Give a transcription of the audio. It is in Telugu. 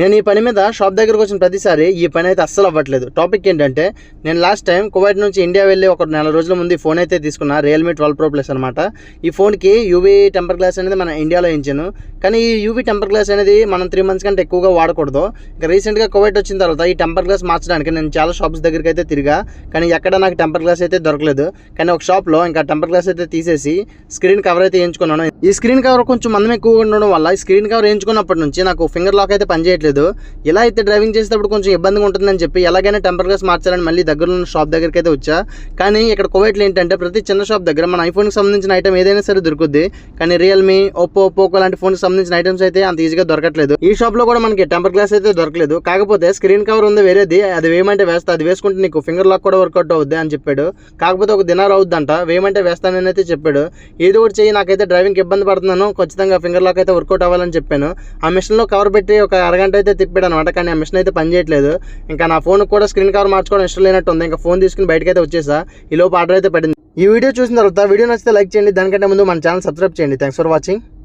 నేను ఈ పని మీద షాప్ దగ్గరకు వచ్చిన ప్రతిసారి ఈ పని అయితే అస్సలు అవ్వట్లేదు. టాపిక్ ఏంటంటే నేను లాస్ట్ టైం కువైట్ నుంచి ఇండియా వెళ్ళి ఒక నెల రోజుల ముందు ఫోన్ అయితే తీసుకున్నా రియల్మీ ట్వెల్వ్ ప్రో ప్లస్ అనమాట ఈ ఫోన్కి యూవీ టెంపర్ గ్లాస్ అనేది మన ఇండియాలో ఇచ్చాను కానీ ఈ యూవీ టెంపర్ గ్లాస్ అనేది మనం త్రీ మంత్స్ కంటే ఎక్కువగా వాడకూడదు. ఇంకా రీసెంట్గా కువైట్ వచ్చిన తర్వాత ఈ టెంపర్ గ్లాస్ మార్చడానికి నేను చాలా షాప్స్ దగ్గరికి అయితే తిరిగా కానీ ఎక్కడ నాకు టెంపర్ గ్లాస్ అయితే దొరకలేదు. కానీ ఒక షాప్లో ఇంకా టెంపర్ గ్లాస్ అయితే తీసేసి స్క్రీన్ కవర్ అయితే ఎంచుకున్నాను. ఈ స్క్రీన్ కవర్ కొంచెం మందం ఎక్కువగా ఉండడం వల్ల ఈ స్క్రీన్ కవర్ ఎంచుకున్నప్పటి నుంచి నాకు ఫింగర్ లాక్ అయితే పనిచేయట్లేదు. ఇలా అయితే డ్రైవింగ్ చేసేటప్పుడు కొంచెం ఇబ్బందిగా ఉంటుందని చెప్పి ఎలాగైనా టెంపర్ గ్లాస్ మార్చాలని మళ్ళీ దగ్గరలో ఉన్న షాప్ దగ్గరికి అయితే వచ్చా. కానీ ఇక్కడ కోవైట్లో ఏంటంటే ప్రతి చిన్న షాప్ దగ్గర మన ఐఫోన్కి సంబంధించిన ఐటమ్ ఏదైనా సరే దొరుకుద్ది. కానీ రియల్మీ ఒప్పో పోకో లాంటి ఫోన్కి సంబంధించిన ఐటమ్స్ అయితే అంత ఈజీగా దొరకట్లేదు. ఈ షాప్లో కూడా మనకి టెంపర్ గ్లాస్ అయితే దొరకలేదు. కాకపోతే స్క్రీన్ కవర్ ఉంది వేరేది. అది వేయమంటే వేస్తా. అది వేసుకుంటే నీకు ఫింగర్ లాక్ కూడా వర్కౌట్ అవుద్ది అని చెప్పాడు. కాకపోతే ఒక దినార్ అవుద్దంట. వేయమంటే వేస్తానని అయితే చెప్పాడు. ఏదో ఒకటి చేయి నాకైతే డ్రైవింగ్ ఇబ్బంది పడుతున్నాను. ఖచ్చితంగా ఫింగర్ లాక్ అయితే వర్కౌట్ అవ్వాలని చెప్పాను. ఆ మిషన్లో కవర్ పెట్టి ఒక అరగంట అయితే తిప్పాడు అనమాట కానీ ఆ మిషన్ అయితే పనిచేయట్లేదు. ఇంకా నా ఫోన్ కూడా స్క్రీన్ కవర్ మార్చుకోవడం ఇష్టం లేనట్టు ఉంది. ఇంకా ఫోన్ తీసుకుని బయటకైతే అయితే వచ్చేసా. ఈ లోపు ఆర్డర్ అయితే పడింది. ఈ వీడియో చూసిన తర్వాత వీడియో నచ్చితే లైక్ చేయండి. దానికంటే ముందు మన ఛానల్ సబ్స్క్రైబ్ చేయండి. Thanks for watching